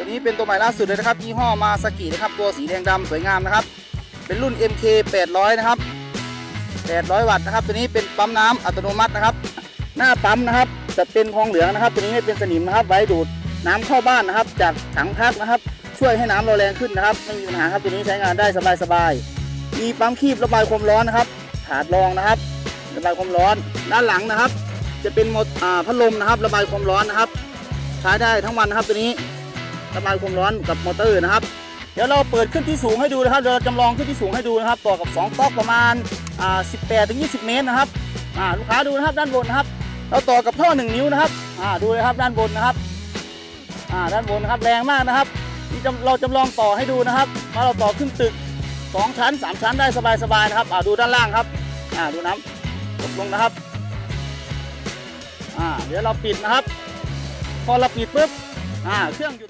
ตัวนี้เป็นตัวใหม่ล่าสุดเลยนะครับยี่ห้อมาสกินะครับตัวสีแดงดำสวยงามนะครับ เป็นรุ่น MK 800 นะครับ 800 วัตต์นะครับ ตัวนี้เป็นปั๊มน้ำอัตโนมัตินะครับ หน้าปั๊มนะครับจะเป็นทองเหลืองนะครับ ตัวนี้ไม่เป็นสนิมนะครับ ไว้ดูดน้ำเข้าบ้านนะครับ จากถังพักนะครับ ช่วยให้น้ำเราแรงขึ้นนะครับไม่มีปัญหาครับตัวนี้ใช้งานได้สบายๆมีปั๊มคีบระบายความร้อนนะครับถาดรองนะครับ ระบายความร้อนด้านหลังนะครับ จะเป็นหมดพัดลมนะครับ ระบายความร้อนนะครับ ใช้ได้ทั้งวันนะครับตัวนี้ ระบายความร้อนกับมอเตอร์นะครับ เดี๋ยวเราเปิดขึ้นที่สูงให้ดูนะครับเราจำลองขึ้นที่สูงให้ดูนะครับ ต่อกับ2ต๊อกประมาณอ่า18ถึง20 เมตรนะครับอ่าลูกค้าดูนะครับด้านบนนะครับ เราต่อกับท่อ 1 นิ้วนะครับอ่าดูเลยครับด้านบนนะครับอ่าด้านบนนะครับแรงมากนะครับนี่จำเราจำลองต่อให้ดูนะครับว่าเราต่อขึ้นตึก 2 ชั้น 3 ชั้นได้สบายๆนะครับอ่าดูด้านล่างครับอ่าดูน้ำตกลงนะครับอ่าเดี๋ยวเราปิดนะครับ พอเราปิดปุ๊บอ่าเครื่องหยุด